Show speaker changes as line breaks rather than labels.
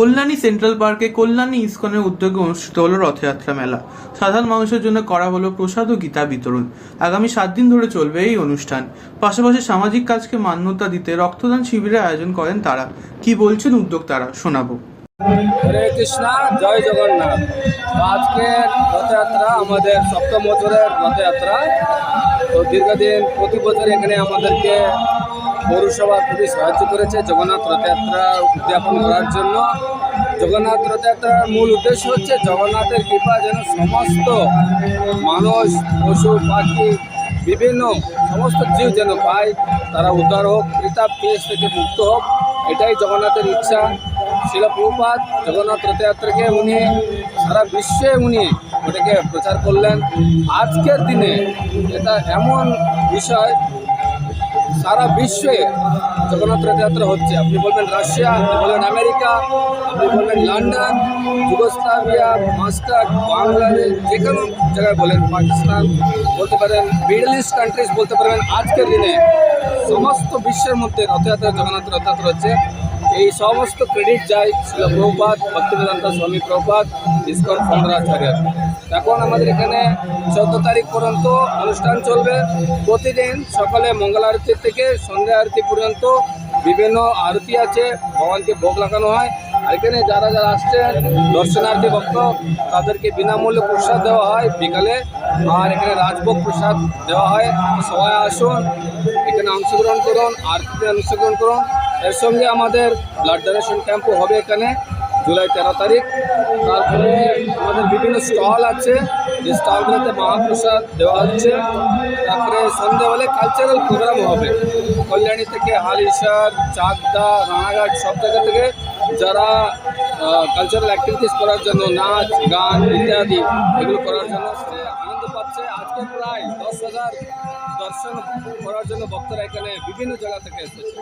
Kalyani central পার্কে কল্যাণী ইস্কনের উদ্যোগে অনুষ্ঠিত হলো রথযাত্রা মেলা। সাধারণ মানুষের জন্য করা হলো প্রসাদ ও গীতা বিতরণ। আগামী সাত দিন ধরে চলবে এই অনুষ্ঠান। পাশাপাশি সামাজিক কাজকে মান্যতা দিতে রক্তদান শিবিরের আয়োজন করেন তারা। কি বলছেন উদ্যোক্তারা? শোনাবো।
হরে কৃষ্ণা, জয় জগন্নাথ। আজকের রথযাত্রা আমাদের সপ্তম বছরের রথযাত্রা। তো দীর্ঘদিন প্রতি বছর এখানে আমাদেরকে পৌরসভা খুবই সাহায্য করেছে জগন্নাথ রথযাত্রা উদযাপন করার জন্য। জগন্নাথ রথযাত্রার মূল উদ্দেশ্য হচ্ছে জগন্নাথের কৃপা যেন সমস্ত মানুষ, পশু, পাখি, বিভিন্ন সমস্ত জীব যেন পায়, তারা উদ্ধার হোক পিতাব কেস থেকে মুক্ত হোক, এটাই জগন্নাথের ইচ্ছা। শিল প্রভুপাত জগন্নাথ রথযাত্রাকে উনি সারা বিশ্বে উনি ওটাকে প্রচার করলেন। আজকের দিনে এটা এমন বিষয়, সারা বিশ্বে জগন্নাথ রথযাত্রা হচ্ছে। আপনি বলবেন রাশিয়া, আপনি বলবেন আমেরিকা, আপনি বলবেন লন্ডন, যুগোস্লাভিয়া, মাস্টার, বাংলাদেশ, যে কোনো জায়গায় বলেন, পাকিস্তান বলতে পারেন, মিডল ইস্ট কান্ট্রিজ বলতে পারবেন। আজকের দিনে সমস্ত বিশ্বের মধ্যে রথযাত্রা, জগন্নাথ রথযাত্রা হচ্ছে। এই সমস্ত ক্রেডিট যায় ছিল প্রভুপাত ভক্তিবেদান্ত স্বামী প্রভুপাত ইস্কন ফন্দরাচার্য এখন আমাদের এখানে চোদ্দ তারিখ পর্যন্ত অনুষ্ঠান চলবে। প্রতিদিন সকালে মঙ্গল আরতি থেকে সন্ধ্যা আরতি পর্যন্ত বিভিন্ন আরতি আছে, ভগবানকে ভোগ লাগানো হয়। আর এখানে যারা যারা আসছেন, দর্শনার্থী ভক্ত, তাদেরকে বিনামূল্যে প্রসাদ দেওয়া হয় বিকালে। আর এখানে রাজভোগ প্রসাদ দেওয়া হয়। সবাই আসুন, এখানে অংশগ্রহণ করুন, আরতিতে অংশগ্রহণ করুন। এর সঙ্গে আমাদের ব্লাড ডোনেশন ক্যাম্পও হবে এখানে, জুলাই তেরো তারিখ। তারপরে আমাদের বিভিন্ন স্টল আছে, যে স্টলগুলোতে মহাপ্রসাদ দেওয়া হচ্ছে। তারপরে সন্ধ্যাবেলায় কালচারাল প্রোগ্রাম হবে। কল্যাণী থেকে হালিশার, চাকদা, রানাঘাট সব জায়গা থেকে যারা কালচারাল অ্যাক্টিভিটিস করার জন্য নাচ, গান ইত্যাদি এগুলো করার জন্য আনন্দ পাচ্ছে। আজকে প্রায় দশ হাজার দর্শন করার জন্য ভক্তরা এখানে বিভিন্ন জায়গা থেকে এসেছে।